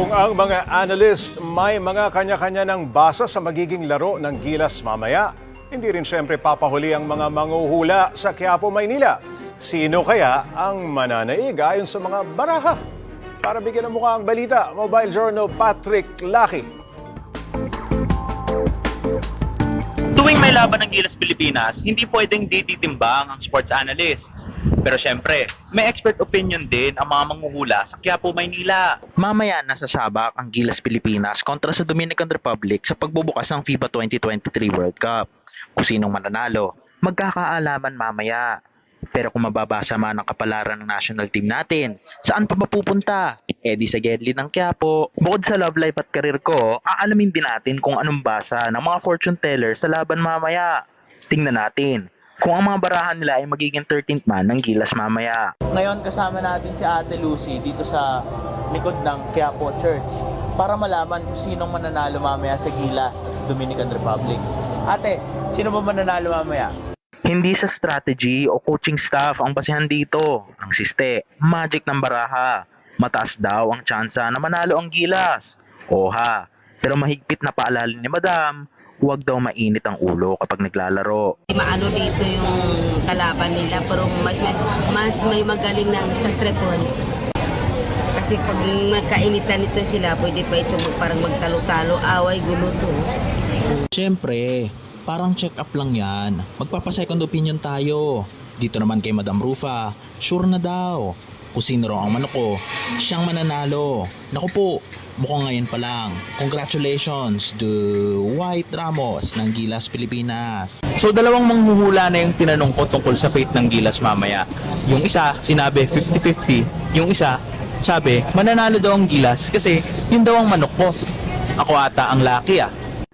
Kung ang mga analyst may mga kanya-kanya ng basa sa magiging laro ng Gilas mamaya, hindi rin siyempre papahuli ang mga manguhula sa Quiapo, Maynila. Sino kaya ang mananaig ayon sa mga baraha? Para bigyan ng mukha ang balita, Mobile Journal Patrick Laki. May laban ng Gilas Pilipinas, hindi pwedeng dititimbang ang sports analysts. Pero syempre, may expert opinion din ang mga manguhula sa Quiapo, Maynila. Mamaya nasa sabak ang Gilas Pilipinas kontra sa Dominican Republic sa pagbubukas ng FIBA 2023 World Cup. Kung sinong mananalo, magkakaalaman mamaya. Pero kung mababasa man ang kapalaran ng national team natin, saan pa mapupunta? Eh di sa Gedli ng Quiapo. Bukod sa love life at career ko, aalamin din natin kung anong basa ng mga fortune teller sa laban mamaya. Tingnan natin kung ang mga barahan nila ay magiging 13th man ng Gilas mamaya. Ngayon kasama natin si Ate Lucy dito sa likod ng Quiapo Church para malaman kung sinong mananalo mamaya sa Gilas at sa Dominican Republic. Ate, sino ba mananalo mamaya? Hindi sa strategy o coaching staff ang basihan dito. Ang siste, magic ng baraha. Mataas daw ang tsansa na manalo ang gilas. Oha, pero mahigpit na paalala ni Madam, huwag daw mainit ang ulo kapag naglalaro. maano dito yung kalaban nila pero mas, mas, may magaling na sa tripod. Kasi pag magkainitan nito sila, pwede pa ito mag, parang magtalo-talo, away, gulo to. Siyempre, parang check up lang yan. Magpapa-second opinion tayo. Dito naman kay Madam Rufa, sure na daw. Kung raw ang manok ko, siyang mananalo. Naku po, mukhang ngayon pa lang. Congratulations to White Ramos ng Gilas Pilipinas. So dalawang manghuhula na yung tinanong ko tungkol sa fate ng Gilas mamaya. Yung isa, sinabi 50-50. Yung isa, sabi, mananalo daw ang Gilas kasi yun daw ang manok ko. Ako ata ang lucky ah.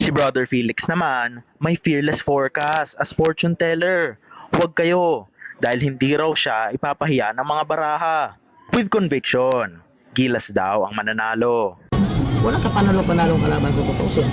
Si Brother Felix naman, may fearless forecast as fortune teller. Huwag kayo, dahil hindi raw siya ipapahiya ng mga baraha. With conviction, gilas daw ang mananalo. wala ka panalo-panalong kalaban kung tutusin.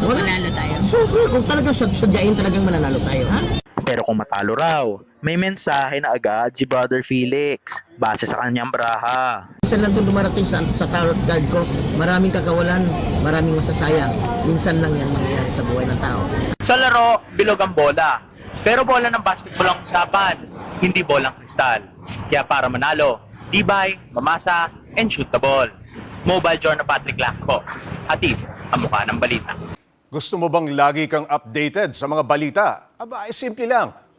So, wala. Manalo tayo. So, kung talagang sad- sadyain talagang mananalo tayo, ha? Pero kung matalo raw, may mensahe na agad si Brother Felix base sa kanyang baraha. Minsan lang doon dumarating sa, sa tarot card ko, maraming kakawalan, maraming masasayang. Minsan lang yan mangyayari sa buhay ng tao. Sa laro, bilog ang bola. Pero bola ng basketball ang usapan, hindi bolang kristal. Kaya para manalo, tibay, mamasa, and shoot the ball. Mobile Journal Patrick Lacko. Hatid ang mukha ng balita. Gusto mo bang lagi kang updated sa mga balita? Aba, ay simple lang.